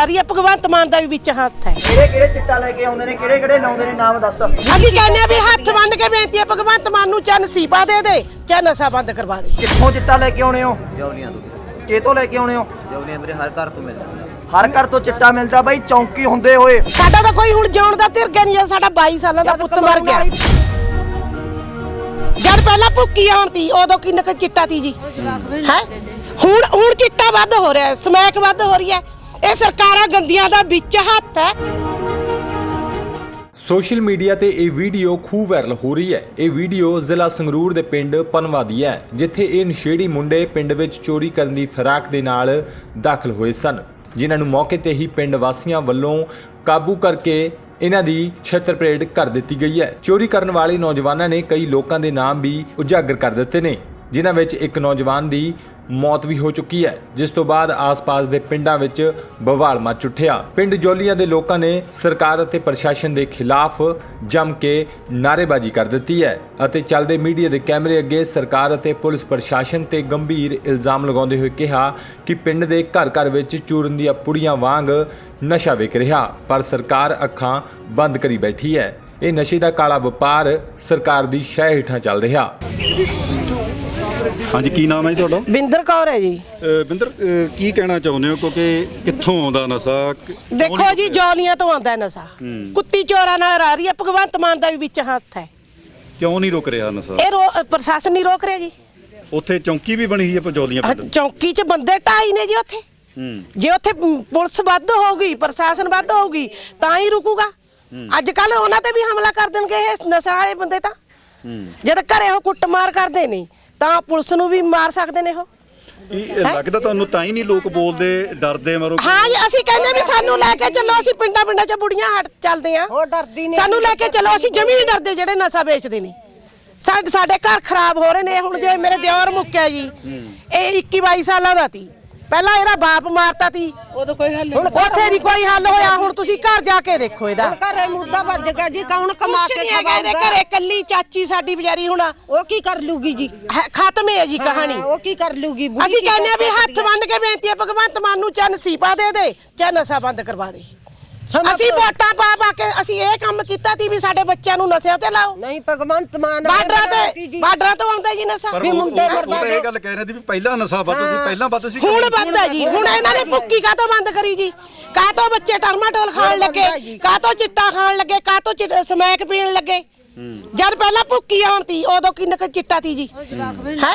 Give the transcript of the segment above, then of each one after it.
ਆ ਰਹੀ ਹੈ ਭਗਵੰਤ ਮਾਨ ਦਾ ਵੀ ਵਿੱਚ ਹੱਥ ਹੈ। ਕਿਹੜੇ ਕਿਹੜੇ ਚਿੱਟਾ ਲੈ ਕੇ ਆਉਂਦੇ ਨੇ ਕਿਹੜੇ ਕਿਹੜੇ ਲਾਉਂਦੇ ਨੇ ਨਾਮ ਦੱਸ। ਅਸੀਂ ਕਹਿੰਦੇ ਆ ਵੀ ਹੱਥ ਬੰਨ ਕੇ ਬੇਨਤੀ ਹੈ ਭਗਵੰਤ ਮਾਨ ਨੂੰ ਚੰਨ ਸੀਪਾ ਦੇ ਦੇ ਚਾਹੇ ਨਸ਼ਾ ਬੰਦ ਕਰਵਾ ਦੇ। ਕਿੱਥੋਂ ਚਿੱਟਾ ਲੈ ਕੇ ਆਉਣੇ ਹੋ? ਜੌਲੀਆਂ ਤੋਂ। ਕਿਤੋਂ ਲੈ ਕੇ ਆਉਣੇ ਹੋ? ਜੌਲੀਆਂ ਮੇਰੇ ਹਰ ਘਰ ਤੋਂ ਮਿਲਦਾ। ਹਰ ਘਰ ਤੋਂ ਚਿੱਟਾ ਮਿਲਦਾ ਬਾਈ ਚੌਂਕੀ ਹੁੰਦੇ ਹੋਏ। ਸਾਡਾ ਤਾਂ ਕੋਈ ਹੁਣ ਜਿਉਣ ਦਾ ਧਿਰਗਾ ਨਹੀਂ ਹੈ ਸਾਡਾ 22 ਸਾਲਾਂ ਦਾ ਪੁੱਤ ਮਰ ਗਿਆ ਜਦ ਪਹਿਲਾਂ ਭੁੱਕੀ ਆਉਂਦੀ ਉਦੋਂ ਕਿੰਨਾ ਕੁ ਚਿੱਟਾ ਤੀ ਜੀ। ਹੈ। ਹੁਣ ਹੁਣ ਚਿੱਟਾ ਵੱਧ ਹੋ ਰਿਹਾ ਹੈ ਸਮੈਕ ਵੱਧ ਹੋ ਰਹੀ ਹੈ। ਇਹ ਸਰਕਾਰਾਂ ਗੰਦੀਆਂ ਦਾ ਵਿੱਚ ਹੱਥ ਹੈ। ਸੋਸ਼ਲ ਮੀਡੀਆ ਤੇ ਇਹ ਵੀਡੀਓ ਖੂਬ ਵਾਇਰਲ ਹੋ ਰਹੀ ਹੈ। ਇਹ ਵੀਡੀਓ ਜ਼ਿਲ੍ਹਾ ਸੰਗਰੂਰ ਦੇ ਪਿੰਡ ਪਨਵਾ ਦੀ ਹੈ, ਜਿੱਥੇ ਇਹ ਨਸ਼ੇੜੀ ਮੁੰਡੇ ਪਿੰਡ ਵਿੱਚ ਚੋਰੀ ਕਰਨ ਦੀ ਫਿਰਾਕ ਦੇ ਨਾਲ ਦਾਖਲ ਹੋਏ ਸਨ। ਜਿਨ੍ਹਾਂ ਨੂੰ ਮੌਕੇ ਤੇ ਹੀ ਪਿੰਡ ਵਾਸੀਆਂ ਵੱਲੋਂ ਕਾਬੂ ਕਰਕੇ ਇਹਨਾਂ ਦੀ ਛੇਤਰ ਪਰੇਡ ਕਰ ਦਿੱਤੀ ਗਈ ਹੈ। ਚੋਰੀ ਕਰਨ ਵਾਲੇ ਨੌਜਵਾਨਾਂ ਨੇ ਕਈ ਲੋਕਾਂ ਦੇ ਨਾਮ ਵੀ ਉਜਾਗਰ ਕਰ ਦਿੱਤੇ ਨੇ, ਜਿਨ੍ਹਾਂ ਵਿੱਚ ਇੱਕ ਨੌਜਵਾਨ ਦੀ ਮੌਤ ਵੀ ਹੋ ਚੁੱਕੀ ਹੈ, ਜਿਸ ਤੋਂ ਬਾਅਦ ਆਸ-ਪਾਸ ਦੇ ਪਿੰਡਾਂ ਵਿੱਚ ਬਵਾਲ ਮਚ ਉੱਠਿਆ। ਪਿੰਡ ਜੋਲੀਆਂ ਦੇ ਲੋਕਾਂ ਨੇ ਸਰਕਾਰ ਅਤੇ ਪ੍ਰਸ਼ਾਸਨ ਦੇ ਖਿਲਾਫ ਜੰਮ ਕੇ ਨਾਅਰੇਬਾਜ਼ੀ ਕਰ ਦਿੱਤੀ ਹੈ ਅਤੇ ਚੱਲਦੇ ਮੀਡੀਆ ਦੇ ਕੈਮਰੇ ਅੱਗੇ ਸਰਕਾਰ ਅਤੇ ਪੁਲਿਸ ਪ੍ਰਸ਼ਾਸਨ ਤੇ ਗੰਭੀਰ ਇਲਜ਼ਾਮ ਲਗਾਉਂਦੇ ਹੋਏ ਕਿਹਾ ਕਿ ਪਿੰਡ ਦੇ ਘਰ-ਘਰ ਵਿੱਚ ਚੂਰਨ ਦੀਆਂ ਪੁੜੀਆਂ ਵਾਂਗ ਨਸ਼ਾ ਵਿਕ ਰਿਹਾ, ਪਰ ਸਰਕਾਰ ਅੱਖਾਂ ਬੰਦ ਕਰੀ ਬੈਠੀ ਹੈ। ਇਹ ਨਸ਼ੇ ਦਾ ਕਾਲਾ ਵਪਾਰ ਸਰਕਾਰ ਦੀ ਸ਼ਹਿ ਹੇਠਾਂ ਚੱਲ ਰਿਹਾ। ਹਾਂਜੀ ਕੀ ਨਾਮ ਹੈ ਜੀ ਤੁਹਾਡਾ? ਬਿੰਦਰ ਕੌਰ ਹੈ ਜੀ। ਬਿੰਦਰ ਕੀ ਕਹਿਣਾ ਚਾਹੁੰਦੇ ਹੋ? ਕਿਉਂਕਿ ਕਿੱਥੋਂ ਆਉਂਦਾ ਨਸ਼ਾ? ਕ- ਦੇਖੋ ਜੀ ਜੌਲੀਆਂ ਤੋਂ ਆਉਂਦਾ ਹੈ। ਨਸ਼ਾ ਕੁੱਤੀ ਚੋਰਾਂ ਨਾਲ ਆ ਰਹੀ ਹੈ ਭਗਵੰਤ ਮਾਨ ਦਾ ਵੀ ਵਿੱਚ ਹੱਥ ਹੈ। ਕਿਉਂ ਨਹੀਂ ਰੁਕ ਰਿਹਾ ਨਸ਼ਾ? ਇਹ ਰੋ- ਪ੍ਰਸ਼ਾਸਨ ਨਹੀਂ ਰੋਕ ਰਿਹਾ ਜੀ। ਉੱਥੇ ਚੌਂਕੀ ਵੀ ਬਣੀ ਹੋਈ ਹੈ ਪਜੌਲੀਆਂ ਆਹ ਪਿੰਡ ਚੌਂਕੀ 'ਚ ਬੰਦੇ ਢਾਈ ਨੇ ਜੀ ਉੱਥੇ। ਹੂੰ। ਜੇ ਉੱਥੇ ਪ- ਪੁਲਿਸ ਵੱਧ ਹੋਊਗੀ ਪ੍ਰਸ਼ਾਸਨ ਵੱਧ ਹੋਊਗੀ ਤਾਂ ਹੀ ਰੁਕੂਗਾ। ਅੱਜ ਕੱਲ ਉਹਨਾਂ ਤੇ ਵੀ ਹਮਲਾ ਕਰ ਦੇਣਗੇ ਇਹ ਨਸ਼ਾ ਵਾਲੇ ਬੰਦੇ ਤਾਂ। ਜਦ ਘਰੇ ਉਹ ਕੁੱਟਮਾਰ ਕਰਦੇ ਨੇ ਤਾਂ ਪੁਲਿਸ ਨੂੰ ਵੀ ਮਾਰ ਸਕਦੇ ਨੇ ਉਹ? ਇਹ ਲੱਗਦਾ ਤੁਹਾਨੂੰ ਤਾਂ ਹੀ ਨਹੀਂ ਲੋਕ ਬੋਲਦੇ ਡਰਦੇ ਮਾਰੋ ਹਾਂ ਜੀ ਅਸੀਂ ਕਹਿੰਦੇ ਵੀ ਸਾਨੂੰ ਲੈ ਕੇ ਚੱਲੋ ਅਸੀਂ ਪਿੰਡਾਂ ਪਿੰਡਾਂ 'ਚ ਬੁੜੀਆਂ ਹਟ ਚੱਲਦੇ ਆ ਉਹ ਡਰਦੀ ਨਹੀਂ। ਸਾਨੂੰ ਲੈ ਕੇ ਚੱਲੋ ਅਸੀਂ ਜਮੀ ਨਹੀਂ ਡਰਦੇ ਜਿਹੜੇ ਨਸ਼ਾ ਵੇਚਦੇ ਨੇ। ਸਾਡੇ ਸਾਡੇ ਘਰ ਖਰਾਬ ਹੋ ਰਹੇ ਨੇ ਹੁਣ ਜੇ ਮੇਰੇ ਦਿਓਰ ਮੁੱਕਿਆ ਜੀ ਇਹ 21 22 ਸਾਲਾਂ ਦਾ ਤੀ ਪਹਿਲਾਂ ਇਹਦਾ ਬਾਪ ਮਾਰਤਾ ਤੀ। ਉਦੋਂ ਕੋਈ ਹੱਲ ਹੁਣ ਉੱਥੇ ਨਹੀਂ ਕੋਈ ਹੱਲ ਹੋਇਆ ਹੁਣ ਤੁਸੀਂ ਘਰ ਜਾ ਕੇ ਦੇਖੋ ਇਹਦਾ। ਘਰੇ ਮੁੱਦਾ ਵੱਜ ਗਿਆ ਜੀ ਕੌਣ ਕਮਾ ਕੁਛ ਕੇ ਨਹੀਂ ਹੈਗਾ ਇਹਦੇ ਖਵਾਊਗਾ? ਘਰੇ ਕੱਲੀ ਚਾਚੀ ਸਾਡੀ ਵਿਚਾਰੀ ਹੁਣ। ਉਹ ਕੀ ਕਰ ਲੂਗੀ ਜੀ? ਹੈ- ਖਤਮ ਹੈ ਜੀ ਕਹਾਣੀ। ਹਾਂ, ਉਹ ਕੀ ਕਰ ਲੂਗੀ? ਬੁੜੀ ਅਸੀਂ ਕੀ ਕਹਿੰਦੇ ਆ ਵੀ ਕਰ ਹੱਥ ਸਕਦੀ ਬੰਨ ਕੇ ਬੇਨਤੀ ਹੈ ਭਗਵੰਤ ਮਾਨ ਨੂੰ ਚੰਨ ਸੀਪਾ ਦੇ ਦੇ ਚਾਹੇ ਨਸ਼ਾ ਬੰਦ ਕਰਵਾ ਦੇ। ਅਸੀਂ। ਵੋਟਾਂ ਪਾ ਪਾ ਕੇ ਅਸੀਂ ਇਹ ਕੰਮ ਕੀਤਾ ਸੀ ਵੀ ਸਾਡੇ ਬੱਚਿਆਂ ਨੂੰ ਨਸ਼ਿਆਂ ਤੇ ਲਾਓ। ਨਹੀਂ ਭਗਵੰਤ ਮਾਨ ਬਾਰਡਰਾਂ ਤੇ ਬਾਰਡਰਾਂ ਤੋਂ ਆਉਂਦਾ ਜੀ ਨਸ਼ਾ। ਪਰ ਵੀ ਉਹ- ਮੁੰਡੇ ਉਹ- ਤਾਂ ਇਹ। ਗੱਲ ਕਹਿ ਰਹੇ ਸੀ ਵੀ ਪਹਿਲਾਂ ਨਸ਼ਾ ਵੱਧ ਸੀ ਪਹਿਲਾਂ ਵੱਧ ਸੀ ਹੁਣ ਬੰਦ ਹੈ ਜੀ। ਹੁਣ ਇਹਨਾਂ ਨੇ ਭੁੱਕੀ ਕਾਹਤੋਂ ਬੰਦ ਕਰੀ ਜੀ? ਕਾਹਤੋਂ ਬੱਚੇ ਟਰਮਾਟੋਲ ਖਾਣ ਲੱਗੇ? ਜੀ। ਕਾਹਤੋਂ ਚਿੱਟਾ ਖਾਣ ਲੱਗੇ? ਕਾਹਤੋਂ ਚਿ- ਸਮੈਕ ਪੀਣ ਲੱਗੇ? ਜਦ ਪਹਿਲਾਂ ਭੁੱਕੀ ਆਉਂਦੀ ਉਦੋਂ ਕਿੰਨਾ ਕੁ ਚਿੱਟਾ ਤੀ ਜੀ। ਹੈ?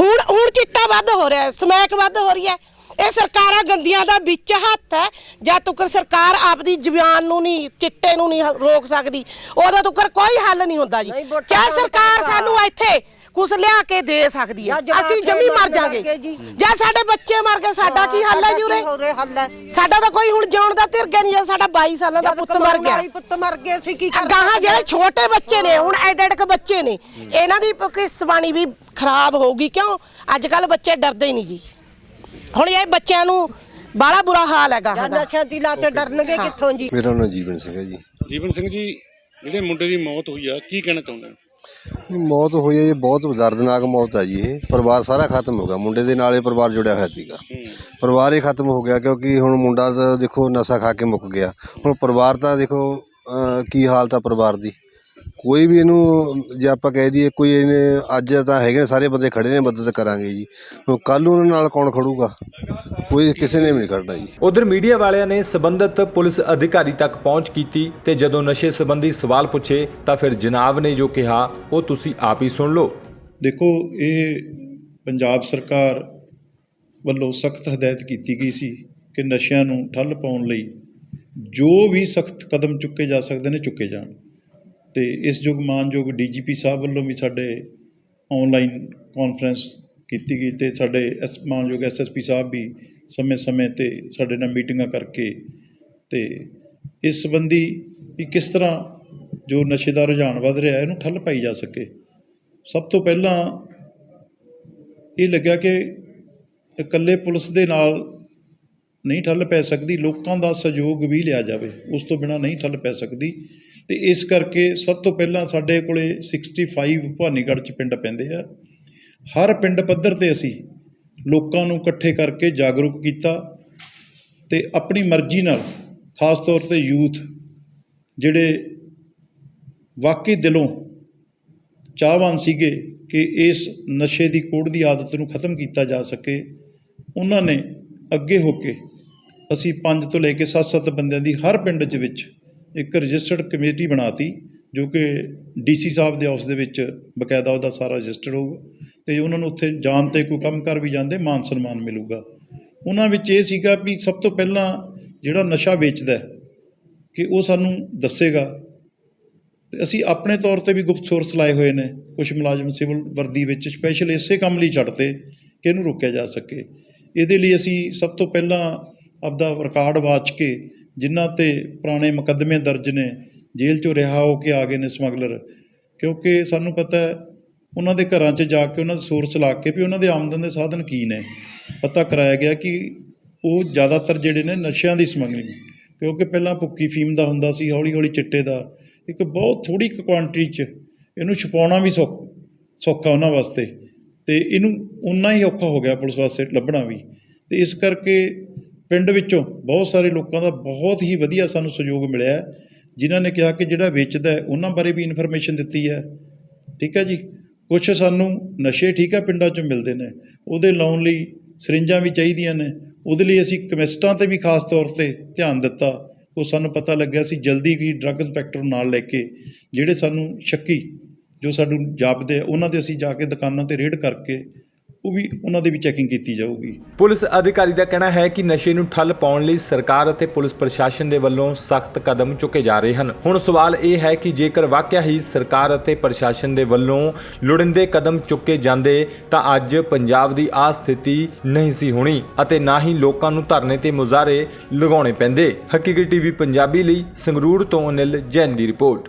ਹੁਣ ਹੁਣ ਚਿੱਟਾ ਵੱਧ ਹੋ ਰਿਹਾ ਹੈ ਸਮੈਕ ਵੱਧ ਹੋ ਰਹੀ ਹੈ। ਇਹ ਸਰਕਾਰਾਂ ਗੰਦੀਆਂ ਦਾ ਵਿੱਚ ਹੱਥ ਹੈ। ਜਦ ਤੱਕ ਸਰਕਾਰ ਆਪਦੀ ਜ਼ੁਬਾਨ ਨੂੰ ਨਹੀਂ ਚਿੱਟੇ ਨੂੰ ਨਹੀਂ ਰੋਕ ਸਕਦੀ। ਉਦੋਂ ਤੱਕ ਕੋਈ ਹੱਲ ਨਹੀਂ ਹੁੰਦਾ ਜੀ। ਨਹੀਂ, ਵੋਟਾਂ ਸਰਕਾਰ ਸਾਨੂੰ ਇੱਥੇ ਕੁਛ ਲਿਆ ਕੇ ਦੇ ਸਕਦੀ ਹੈ। ਜਾਂ ਜਵਾਕ ਅਸੀਂ ਜਮੀ ਮਰ ਮਰ ਜਾਾਂਗੇ। ਗਏ ਜੀ। ਜਾਂ ਸਾਡੇ ਬੱਚੇ ਮਰ ਗਏ ਸਾਡਾ ਕੀ ਹੱਲ ਹੈ ਜੀ ਉਰੇ? ਉਰੇ ਹੱਲ ਹੈ? ਸਾਡਾ ਤਾਂ ਕੋਈ ਹੁਣ ਜਿਉਣ ਦਾ ਧਿਰਗਾ ਨਹੀਂ ਹੈ ਸਾਡਾ 22 ਸਾਲਾਂ ਦਾ ਜਦ ਪੁੱਤ ਮਰ ਕਮਾਉਣ ਗਿਆ ਵਾਲੀ ਪੁੱਤ ਮਰ ਗਏ ਸੀ ਕੀ ਕਰ ਗਾਹਾਂ ਜਿਹੜੇ ਛੋਟੇ ਬੱਚੇ ਨੇ ਹੁਣ ਐਡ ਐਡ ਕ ਬੱਚੇ ਨੇ ਇਹਨਾਂ ਦੀ ਕਿਸਬਾਣੀ ਵੀ ਖਰਾਬ ਹੋਊਗੀ ਕਿਉਂ? ਅੱਜ ਕੱਲ ਬੱਚੇ ਡਰਦੇ ਹੀ ਨਹੀਂ ਜੀ। ਹੁਣ ਇਹ ਬੱਚਿਆਂ ਨੂੰ ਬਾਲਾ ਬੁਰਾ ਹਾਲ ਹੈਗਾ ਜਾਂ ਨਸ਼ਿਆਂ ਦੀ ਲਾਤੇ ਡਰਨਗੇ ਕਿੱਥੋਂ ਜੀ? ਮੇਰਾ ਨਾਮ ਜੀਵਨ ਸਿੰਘ ਹੈ ਜੀ। ਜੀਵਨ ਸਿੰਘ ਜੀ ਜਿਹੜੇ ਮੁੰਡੇ ਦੀ ਮੌਤ ਹੋਈ ਆ ਕੀ ਕਹਿਣਾ ਚਾਹੁੰਦੇ ਹੋ? ਇਹ ਮੌਤ ਹੋਈ ਹੈ ਇਹ ਬਹੁਤ ਦਰਦਨਾਕ ਮੌਤ ਹੈ ਜੀ ਇਹ। ਪਰਿਵਾਰ ਸਾਰਾ ਖਤਮ ਹੋ ਗਿਆ। ਮੁੰਡੇ ਦੇ ਨਾਲ ਇਹ ਪਰਿਵਾਰ ਜੁੜਿਆ ਹੋਇਆ ਸੀਗਾ। ਪਰਿਵਾਰ ਹੀ ਖਤਮ ਹੋ ਗਿਆ ਕਿਉਂਕਿ ਹੁਣ ਮੁੰਡਾ ਤਾਂ ਦੇਖੋ ਨਸ਼ਾ ਖਾ ਕੇ ਮੁੱਕ ਗਿਆ। ਹੁਣ ਪਰਿਵਾਰ ਤਾਂ ਦੇਖੋ ਕੀ ਹਾਲਤ ਆ ਪਰਿਵਾਰ ਦੀ? ਕੋਈ ਵੀ ਇਹਨੂੰ ਜੇ ਆਪਾਂ ਕਹਿ ਦਈਏ ਕੋਈ ਇਹਨੇ ਅੱਜ ਤਾਂ ਹੈਗੇ ਨੇ ਸਾਰੇ ਬੰਦੇ ਖੜੇ ਨੇ ਮਦਦ ਕਰਾਂਗੇ ਜੀ। ਹੁਣ ਕੱਲ ਉਹਨਾਂ ਨਾਲ ਕੌਣ ਖੜੂਗਾ? ਕੋਈ ਕਿਸੇ ਨੇ ਵੀ ਨਹੀਂ ਖੜਨਾ ਜੀ। ਉਧਰ ਮੀਡੀਆ ਵਾਲਿਆਂ ਨੇ ਸਬੰਧਤ ਪੁਲਿਸ ਅਧਿਕਾਰੀ ਤੱਕ ਪਹੁੰਚ ਕੀਤੀ ਤੇ ਜਦੋਂ ਨਸ਼ੇ ਸੰਬੰਧੀ ਸਵਾਲ ਪੁੱਛੇ ਤਾਂ ਫਿਰ ਜਨਾਬ ਨੇ ਜੋ ਕਿਹਾ ਉਹ ਤੁਸੀਂ ਆਪ ਹੀ ਸੁਣ ਲਓ। ਦੇਖੋ ਇਹ ਪੰਜਾਬ ਸਰਕਾਰ ਵੱਲੋਂ ਸਖਤ ਹਦਾਇਤ ਕੀਤੀ ਗਈ ਸੀ ਕਿ ਨਸ਼ਿਆਂ ਨੂੰ ਠੱਲ ਪਾਉਣ ਲਈ ਜੋ ਵੀ ਸਖਤ ਕਦਮ ਚੁੱਕੇ ਜਾ ਸਕਦੇ ਨੇ ਚੁੱਕੇ ਜਾਣ। ਅਤੇ ਇਸ ਯੁੱਗ ਮਾਨਯੋਗ ਡੀਜੀਪੀ ਸਾਹਿਬ ਵੱਲੋਂ ਵੀ ਸਾਡੇ ਆਨਲਾਈਨ ਕਾਨਫਰੰਸ ਕੀਤੀ ਗਈ ਅਤੇ ਸਾਡੇ ਐਸ ਮਾਨਯੋਗ ਐਸਐਸਪੀ ਸਾਹਿਬ ਵੀ ਸਮੇਂ-ਸਮੇਂ ਤੇ ਸਾਡੇ ਨਾਲ ਮੀਟਿੰਗਾਂ ਕਰਕੇ ਤੇ ਇਸ ਸੰਬੰਧੀ ਵੀ ਕਿਸ ਤਰ੍ਹਾਂ ਜੋ ਨਸ਼ੇ ਦਾ ਰੁਝਾਨ ਵੱਧ ਰਿਹਾ, ਇਹਨੂੰ ਠੱਲ ਪਾਈ ਜਾ ਸਕੇ। ਸਭ ਤੋਂ ਪਹਿਲਾਂ ਇਹ ਲੱਗਿਆ ਕਿ ਇਕੱਲੇ ਪੁਲਿਸ ਦੇ ਨਾਲ ਨਹੀਂ ਠੱਲ ਪੈ ਸਕਦੀ, ਲੋਕਾਂ ਦਾ ਸਹਿਯੋਗ ਵੀ ਲਿਆ ਜਾਵੇ, ਉਸ ਤੋਂ ਬਿਨਾ ਨਹੀਂ ਠੱਲ ਪੈ ਸਕਦੀ। ਤੇ ਇਸ ਕਰਕੇ ਸਭ ਤੋਂ ਪਹਿਲਾਂ ਸਾਡੇ ਕੋਲੇ 65 ਭਵਾਨੀਗੜ੍ਹ ਚ ਪਿੰਡ ਪੈਂਦੇ ਆ। ਹਰ ਪਿੰਡ ਪੱਧਰ ਤੇ ਅਸੀਂ ਲੋਕਾਂ ਨੂੰ ਇਕੱਠੇ ਕਰਕੇ ਜਾਗਰੂਕ ਕੀਤਾ ਤੇ ਆਪਣੀ ਮਰਜ਼ੀ ਨਾਲ, ਖਾਸ ਤੌਰ ਤੇ ਯੂਥ, ਜਿਹੜੇ ਵਾਕਈ ਦਿਲੋਂ ਚਾਹਵਾਨ ਸੀਗੇ ਕਿ ਇਸ ਨਸ਼ੇ ਦੀ ਕੋੜ ਦੀ ਆਦਤ ਨੂੰ ਖਤਮ ਕੀਤਾ ਜਾ ਸਕੇ, ਉਹਨਾਂ ਨੇ ਅੱਗੇ ਹੋ ਕੇ ਅਸੀਂ 5 ਤੋਂ ਲੈ ਕੇ 7-7 ਬੰਦਿਆਂ ਦੀ ਹਰ ਪਿੰਡ 'ਚ ਵਿੱਚ ਇੱਕ ਰਜਿਸਟਰਡ ਕਮੇਟੀ ਬਣਾਤੀ, ਜੋ ਕਿ ਡੀਸੀ ਸਾਹਿਬ ਦੇ ਆਫਿਸ ਦੇ ਵਿੱਚ ਬਕਾਇਦਾ ਉਹਦਾ ਸਾਰਾ ਰਜਿਸਟਰਡ ਹੋਊਗਾ ਤੇ ਉਹਨਾਂ ਨੂੰ ਉੱਥੇ ਜਾਣ ਤੇ ਕੋਈ ਕੰਮ ਕਰ ਵੀ ਜਾਂਦੇ, ਮਾਨ ਸਨਮਾਨ ਮਿਲੂਗਾ। ਉਹਨਾਂ ਵਿੱਚ ਇਹ ਸੀਗਾ ਵੀ ਸਭ ਤੋਂ ਪਹਿਲਾਂ ਜਿਹੜਾ ਨਸ਼ਾ ਵੇਚਦਾ ਕਿ ਉਹ ਸਾਨੂੰ ਦੱਸੇਗਾ। ਤੇ ਅਸੀਂ ਆਪਣੇ ਤੌਰ ਤੇ ਵੀ ਗੁਪਤ ਸੋਰਸ ਲਾਏ ਹੋਏ ਨੇ ਕੁਝ ਮੁਲਾਜ਼ਮ ਸਿਵਲ ਵਰਦੀ ਵਿੱਚ ਸਪੈਸ਼ਲ ਇਸੇ ਕੰਮ ਲਈ ਛੱਡਤੇ ਕਿ ਇਹਨੂੰ ਰੋਕਿਆ ਜਾ ਸਕੇ। ਇਹਦੇ ਲਈ ਅਸੀਂ ਸਭ ਤੋਂ ਪਹਿਲਾਂ ਆਪਦਾ ਰਿਕਾਰਡ ਵਾਚ ਕੇ ਜਿਨ੍ਹਾਂ ਤੇ ਪੁਰਾਣੇ ਮੁਕੱਦਮੇ ਦਰਜ ਨੇ, ਜੇਲ੍ਹ ਚੋਂ ਰਿਹਾ ਹੋ ਕੇ ਆ ਗਏ ਨੇ ਸਮਗਲਰ। ਕਿਉਂਕਿ ਸਾਨੂੰ ਪਤਾ ਹੈ, ਉਹਨਾਂ ਦੇ ਘਰਾਂ 'ਚ ਜਾ ਕੇ ਉਹਨਾਂ ਦੇ ਸੋਰਸ ਲਾ ਕੇ ਵੀ ਉਹਨਾਂ ਦੇ ਆਮਦਨ ਦੇ ਸਾਧਨ ਕੀ ਨੇ। ਪਤਾ ਕਰਾਇਆ ਗਿਆ ਕਿ ਉਹ ਜ਼ਿਆਦਾਤਰ ਜਿਹੜੇ ਨੇ ਨਸ਼ਿਆਂ ਦੀ ਸਮਗਲਿੰਗ। ਕਿਉਂਕਿ ਪਹਿਲਾਂ ਭੁੱਕੀ ਫੀਮ ਦਾ ਹੁੰਦਾ ਸੀ ਹੌਲੀ ਹੌਲੀ ਚਿੱਟੇ ਦਾ। ਇੱਕ ਬਹੁਤ ਥੋੜੀ ਕੁਆਂਟੀਟੀ 'ਚ ਇਹਨੂੰ ਛੁਪਾਉਣਾ ਵੀ ਸੌਖ, ਸੌਖਾ ਉਹਨਾਂ ਵਾਸਤੇ। ਤੇ ਇਹਨੂੰ ਉਨਾ ਹੀ ਔਖਾ ਹੋ ਗਿਆ ਪੁਲਿਸ ਵਾਸਤੇ ਲੱਭਣਾ ਵੀ। ਤੇ ਇਸ ਕਰਕੇ ਪਿੰਡ ਵਿੱਚੋਂ ਬਹੁਤ ਸਾਰੇ ਲੋਕਾਂ ਦਾ ਬਹੁਤ ਹੀ ਵਧੀਆ ਸਾਨੂੰ ਸਹਿਯੋਗ ਮਿਲਿਆ ਜਿਨ੍ਹਾਂ ਨੇ ਕਿਹਾ ਕਿ ਜਿਹੜਾ ਵੇਚਦਾ ਉਹਨਾਂ ਬਾਰੇ ਵੀ ਇਨਫੋਰਮੇਸ਼ਨ ਦਿੱਤੀ ਹੈ। ਠੀਕ ਹੈ ਜੀ? ਕੁਝ ਸਾਨੂੰ ਨਸ਼ੇ ਠੀਕ ਹੈ ਪਿੰਡਾਂ 'ਚੋਂ ਮਿਲਦੇ ਨੇ, ਉਹਦੇ ਲਾਉਣ ਲਈ ਸਰਿੰਜਾਂ ਵੀ ਚਾਹੀਦੀਆਂ ਨੇ, ਉਹਦੇ ਲਈ ਅਸੀਂ ਕੈਮਿਸਟਾਂ ਤੇ ਵੀ ਖਾਸ ਤੌਰ ਤੇ ਧਿਆਨ ਦਿੱਤਾ। ਉਹ ਸਾਨੂੰ ਪਤਾ ਲੱਗਿਆ ਸੀ ਜਲਦੀ ਵੀ ਡਰੱਗ ਇੰਸਪੈਕਟਰ ਨਾਲ ਲੈ ਕੇ, ਜਿਹੜੇ ਸਾਨੂੰ ਸ਼ੱਕੀ ਜੋ ਸਾਨੂੰ ਜਾਪਦੇ ਆ, ਉਹਨਾਂ ਦੇ ਅਸੀਂ ਜਾ ਕੇ ਦੁਕਾਨਾਂ ਤੇ ਰੇਡ ਕਰਕੇ ਉਹ ਵੀ ਉਹਨਾਂ ਦੀ ਵੀ ਚੈਕਿੰਗ ਕੀਤੀ ਜਾਊਗੀ। ਪੁਲਿਸ ਅਧਿਕਾਰੀ ਦਾ ਕਹਿਣਾ ਹੈ ਕਿ ਨਸ਼ੇ ਨੂੰ ਠੱਲ ਪਾਉਣ ਲਈ ਸਰਕਾਰ ਅਤੇ ਪੁਲਿਸ ਪ੍ਰਸ਼ਾਸਨ ਦੇ ਵੱਲੋਂ ਸਖਤ ਕਦਮ ਚੁੱਕੇ ਜਾ ਰਹੇ ਹਨ। ਹੁਣ ਸਵਾਲ ਇਹ ਹੈ ਕਿ ਜੇਕਰ ਵਾਕਿਆ ਹੀ ਸਰਕਾਰ ਅਤੇ ਪ੍ਰਸ਼ਾਸਨ ਦੇ ਵੱਲੋਂ ਲੋੜੀਂਦੇ ਕਦਮ ਚੁੱਕੇ ਜਾਂਦੇ, ਤਾਂ ਅੱਜ ਪੰਜਾਬ ਦੀ ਆ ਸਥਿਤੀ ਨਹੀਂ ਸੀ ਹੋਣੀ ਅਤੇ ਨਾ ਹੀ ਲੋਕਾਂ ਨੂੰ ਧਰਨੇ ਤੇ ਮੁਜ਼ਾਹਰੇ ਲਗਾਉਣੇ ਪੈਂਦੇ। ਹਕੀਕੀ ਟੀਵੀ ਪੰਜਾਬੀ ਲਈ ਸੰਗਰੂਰ ਤੋਂ ਅਨਿਲ ਜੈਨ ਦੀ ਰਿਪੋਰਟ।